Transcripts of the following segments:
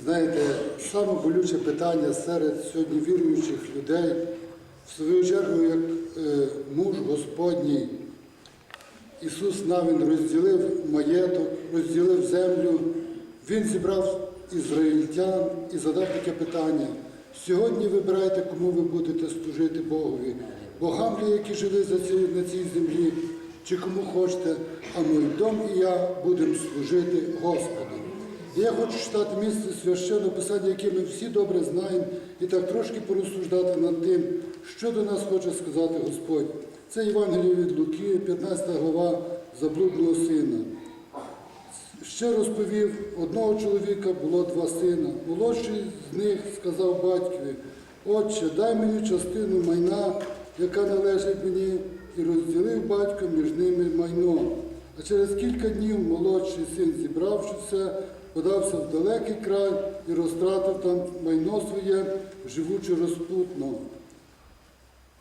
Знаєте, саме болюче питання серед сьогодні віруючих людей, в свою чергу, як е, муж Господній, Ісус навін розділив маєток, розділив землю, Він зібрав ізраїльтян і задав таке питання. Сьогодні вибирайте, кому ви будете служити Богові. Богам які жили за ці, на цій землі, чи кому хочете, а мій дом і я будемо служити Господу. Я хочу читати місце священного писання, яке ми всі добре знаємо, і так трошки порозсуждати над тим, що до нас хоче сказати Господь. Це Євангеліє від Луки, 15 глава заблудного сина. Ще розповів, одного чоловіка було два сина. Молодший з них сказав батькові, Отче, дай мені частину майна, яка належить мені, і розділив батько між ними майно. А через кілька днів молодший син, зібравши все, подався в далекий край і розтратив там майно своє, живучи розпутно.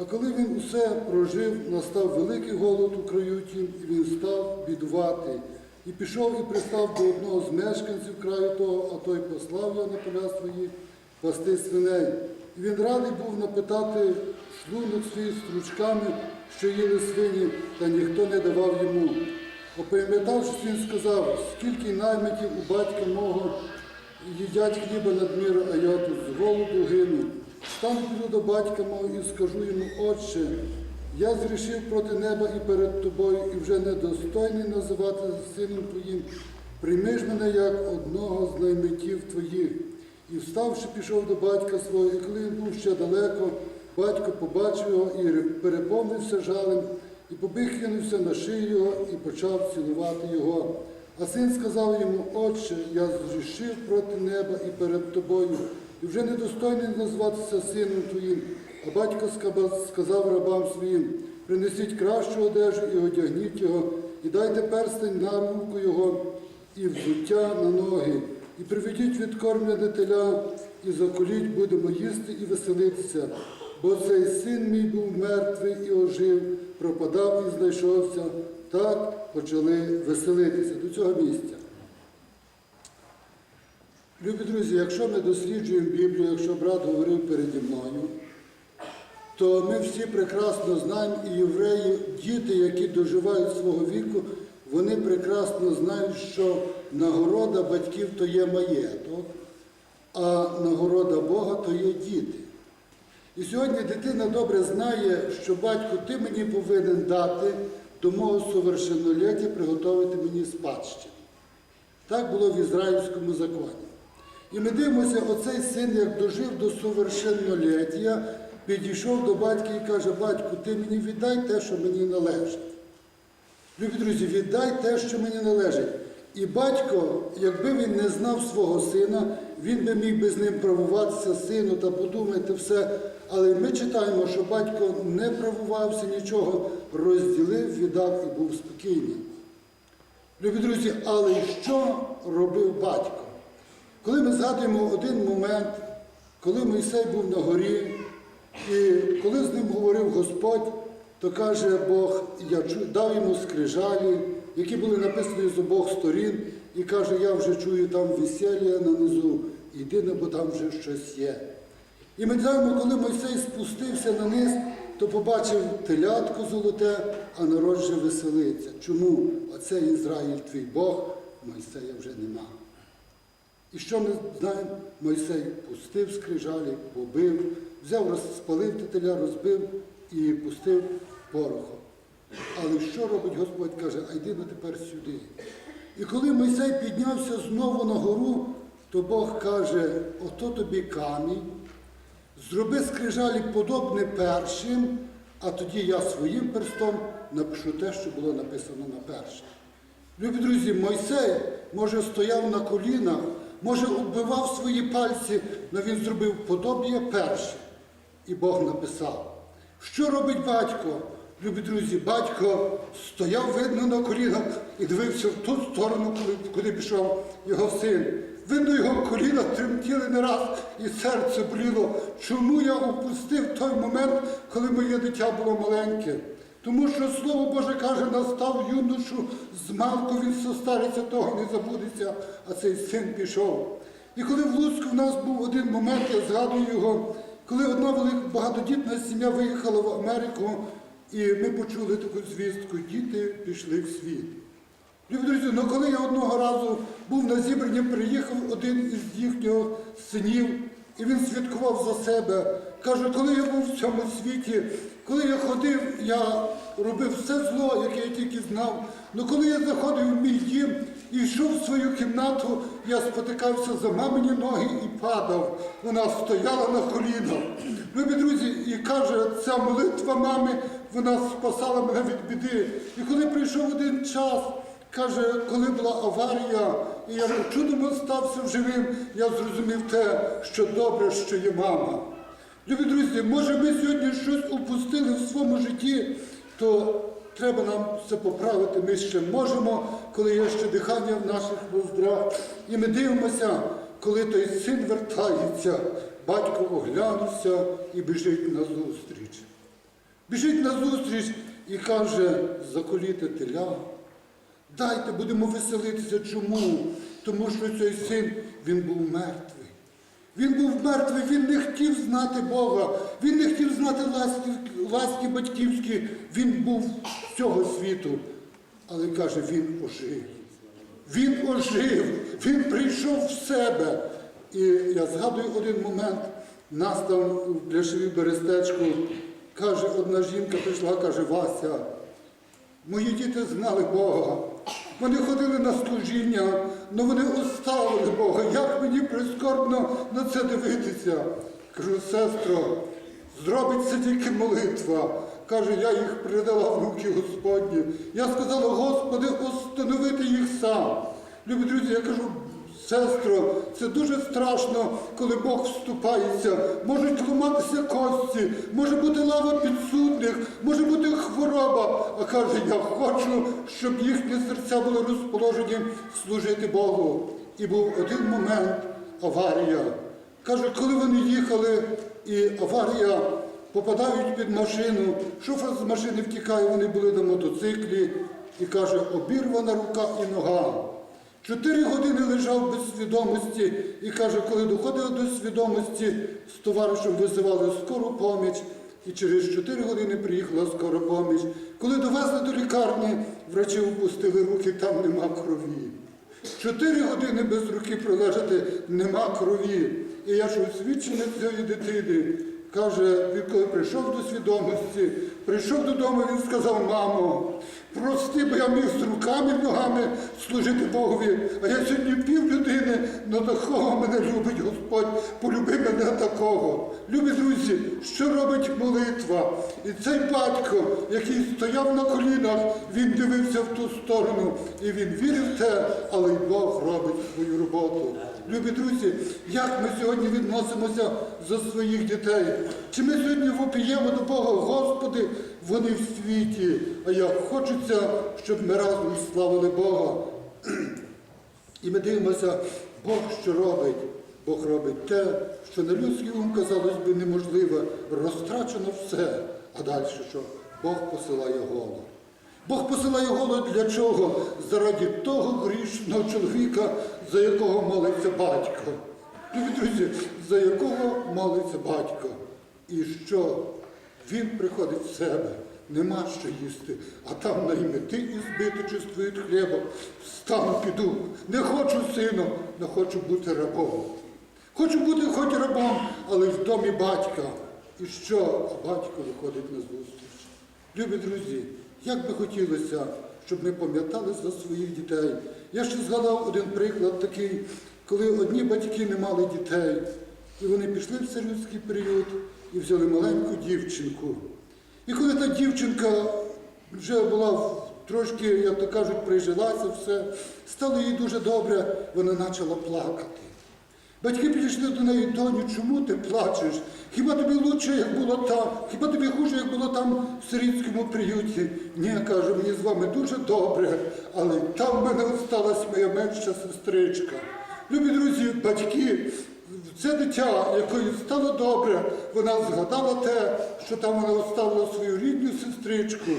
А коли він усе прожив, настав великий голод у краю тім, і він став бідувати. І пішов і пристав до одного з мешканців краю того, а той послав його на поля свої пасти свиней. І він радий був напитати шлунок свій стручками, що їли свині, та ніхто не давав йому. Опам'ятавшись, він сказав, скільки наймитів у батька мого їдять хліба надміру, а я тут з голоду гину. Стану піду до батька мого і скажу йому, Отче, я зрішив проти неба і перед тобою, і вже недостойний називати сином твоїм. Прийми ж мене як одного з наймитів твоїх. І вставши, пішов до батька свого, і коли він був ще далеко, батько побачив його і переповнився жалем, і побіг кинувся на шию і почав цілувати його. А син сказав йому, Отче, я зрішив проти неба і перед тобою, і вже недостойний назватися сином твоїм. А батько сказав рабам своїм, принесіть кращу одежу і одягніть його, і дайте перстень на руку його, і взуття на ноги, і приведіть відкормлене теля, і заколіть, будемо їсти і веселитися. Бо цей син мій був мертвий і ожив, пропадав і знайшовся. Так почали веселитися до цього місця. Любі друзі, якщо ми досліджуємо Біблію, якщо брат говорив переді мною, то ми всі прекрасно знаємо, і євреї, діти, які доживають свого віку, вони прекрасно знають, що нагорода батьків то є маєток, а нагорода Бога то є діти. І сьогодні дитина добре знає, що батько, ти мені повинен дати до мого совершенноліття приготувати мені спадщину. Так було в ізраїльському законі. І ми дивимося, оцей син, як дожив до совершенноліття, підійшов до батька і каже, батьку, ти мені віддай те, що мені належить. Любі друзі, віддай те, що мені належить. І батько, якби він не знав свого сина, він би міг би з ним правуватися сину та подумати все. Але ми читаємо, що батько не правувався нічого, розділив, віддав і був спокійний. Любі друзі, але що робив батько? Коли ми згадуємо один момент, коли Мойсей був на горі, і коли з ним говорив Господь, то каже Бог, я дав йому скрижалі, які були написані з обох сторін, і каже, я вже чую там весілля нанизу, йди, ну, бо там вже щось є. І ми знаємо, коли Мойсей спустився на низ, то побачив телятко золоте, а народ же веселиться. Чому? Оце Ізраїль твій Бог, Мойсея вже нема. І що ми знаємо? Мойсей пустив скрижалі, побив, взяв, розпалив тетеля, розбив і пустив порохом. Але що робить Господь? Каже, а йди на тепер сюди. І коли Мойсей піднявся знову на гору, то Бог каже, ото тобі камінь, зроби скрижалі подобне першим, а тоді я своїм перстом напишу те, що було написано на першим. Любі друзі, Мойсей, може, стояв на колінах, може, вбивав свої пальці, але він зробив подобіє перше. І Бог написав. Що робить батько? Любі друзі, батько стояв, видно, на колінах і дивився в ту сторону, куди пішов його син. Видно, його коліна тремтіли не раз, і серце боліло. Чому я упустив той момент, коли моє дитя було маленьке? Тому що Слово Боже каже, настав юношу, змалку він состариться, того не забудеться, а цей син пішов. І коли в Луцьку в нас був один момент, я згадую його, коли одна велика багатодітна сім'я виїхала в Америку, і ми почули таку звістку, діти пішли в світ. Друзі, ну коли я одного разу був на зібранні, приїхав один із їхніх синів, і він святкував за себе. Каже, коли я був в цьому світі, коли я ходив, я робив все зло, яке я тільки знав. Ну коли я заходив в мій дім і йшов в свою кімнату, я спотикався за мамині ноги і падав. Вона стояла на колінах. Любі друзі, і каже, ця молитва мами, вона спасала мене від біди. І коли прийшов один час, Каже, коли була аварія, і я чудом остався живим, я зрозумів те, що добре, що є мама. Любі друзі, може ми сьогодні щось упустили в своєму житті, то треба нам це поправити. Ми ще можемо, коли є ще дихання в наших ноздрях. І ми дивимося, коли той син вертається, батько оглянувся і біжить на зустріч. Біжить на зустріч і каже, заколіте теля. Дайте, будемо веселитися. Чому? Тому що цей син, він був мертвий. Він був мертвий, він не хотів знати Бога, він не хотів знати ласки, ласки батьківські, він був з цього світу. Але каже, він ожив. Він ожив, він прийшов в себе. І я згадую один момент, нас там в пляшеві берестечку, каже, одна жінка прийшла, каже, Вася, Мої діти знали Бога. Вони ходили на служіння, але вони оставили Бога. Як мені прискорбно на це дивитися? Кажу, сестро, зробить це тільки молитва. Каже, я їх передала в руки Господні. Я сказала, Господи, установити їх сам. Любі друзі, я кажу, Сестро, це дуже страшно, коли Бог вступається. Можуть ламатися кості, може бути лава підсудних, може бути хвороба. А каже, я хочу, щоб їхні серця були розположені служити Богу. І був один момент аварія. Каже, коли вони їхали, і аварія попадають під машину, шофер з машини втікає, вони були на мотоциклі, і каже, обірвана рука і нога. Чотири години лежав без свідомості і каже, коли доходили до свідомості, з товаришем визивали скору поміч, і через чотири години приїхала скора поміч. Коли довезли до лікарні, врачі опустили руки, там нема крові. Чотири години без руки пролежати нема крові. І я ж освідчений цієї дитини. Каже, він коли прийшов до свідомості, прийшов додому, він сказав, мамо, прости, бо я міг з руками, ногами служити Богові, а я сьогодні пів людини, но такого мене любить Господь, полюби мене такого. Любі друзі, що робить молитва? І цей батько, який стояв на колінах, він дивився в ту сторону, і він вірив в те, але й Бог робить свою роботу. Любі друзі, як ми сьогодні відносимося за своїх дітей? Чи ми сьогодні вопіємо до Бога, Господи, вони в світі, а як хочеться, щоб ми разом славили Бога. І ми дивимося, Бог що робить. Бог робить те, що на людський ум, казалось би, неможливе, розтрачено все. А далі що? Бог посилає голод. Бог посилає голод для чого? Заради того грішного чоловіка, за якого молиться батько. Любі друзі, за якого молиться батько. І що? Він приходить в себе, нема що їсти, а там на імети і збити чувствують хліба. Встану, піду. Не хочу сином, не хочу бути рабом. Хочу бути хоч рабом, але в домі батька. І що? А батько виходить на зустріч. Любі друзі, як би хотілося, щоб ми пам'ятали за своїх дітей. Я ще згадав один приклад такий, коли одні батьки не мали дітей, і вони пішли в сирітський період і взяли маленьку дівчинку. І коли та дівчинка вже була трошки, як то кажуть, прижилася все, стало їй дуже добре, вона почала плакати. Батьки підійшли до неї, доню, чому ти плачеш? Хіба тобі лучше, як було там? Хіба тобі хуже, як було там в сирітському приюті? Ні, каже, мені з вами дуже добре, але там в мене осталась моя менша сестричка. Любі друзі, батьки, це дитя, якої стало добре, вона згадала те, що там вона оставила свою рідну сестричку.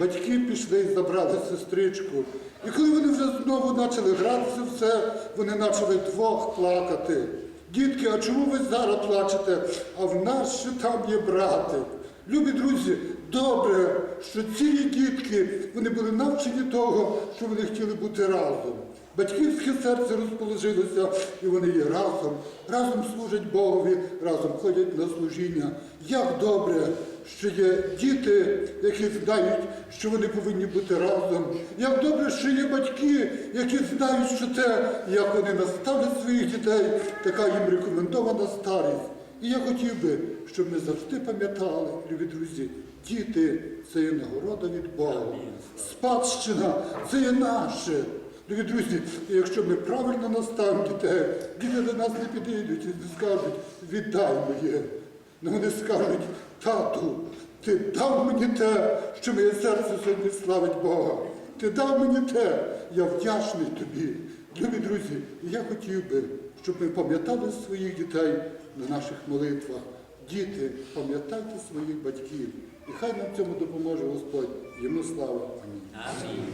батьки пішли і забрали сестричку. І коли вони вже знову почали гратися все, вони почали двох плакати. Дітки, а чому ви зараз плачете? А в нас ще там є брати. Любі друзі, добре, що ці дітки вони були навчені того, що вони хотіли бути разом. Батьківське серце розположилося, і вони є разом, разом служать Богові, разом ходять на служіння. Як добре, що є діти, які знають, що вони повинні бути разом. Як добре, що є батьки, які знають, що те, як вони наставлять своїх дітей, така їм рекомендована старість. І я хотів би, щоб ми завжди пам'ятали, любі друзі, діти це є нагорода від Бога. Спадщина це є наше. Любі друзі, якщо ми правильно наставимо дітей, діти до нас не підійдуть і скажуть, віддай моє. Ну вони скажуть, тату, ти дав мені те, що моє серце сьогодні славить Бога. Ти дав мені те, я вдячний тобі. Любі друзі, я хотів би, щоб ми пам'ятали своїх дітей на наших молитвах. Діти, пам'ятайте своїх батьків. І хай нам цьому допоможе Господь. Йому слава. Амінь. Амінь.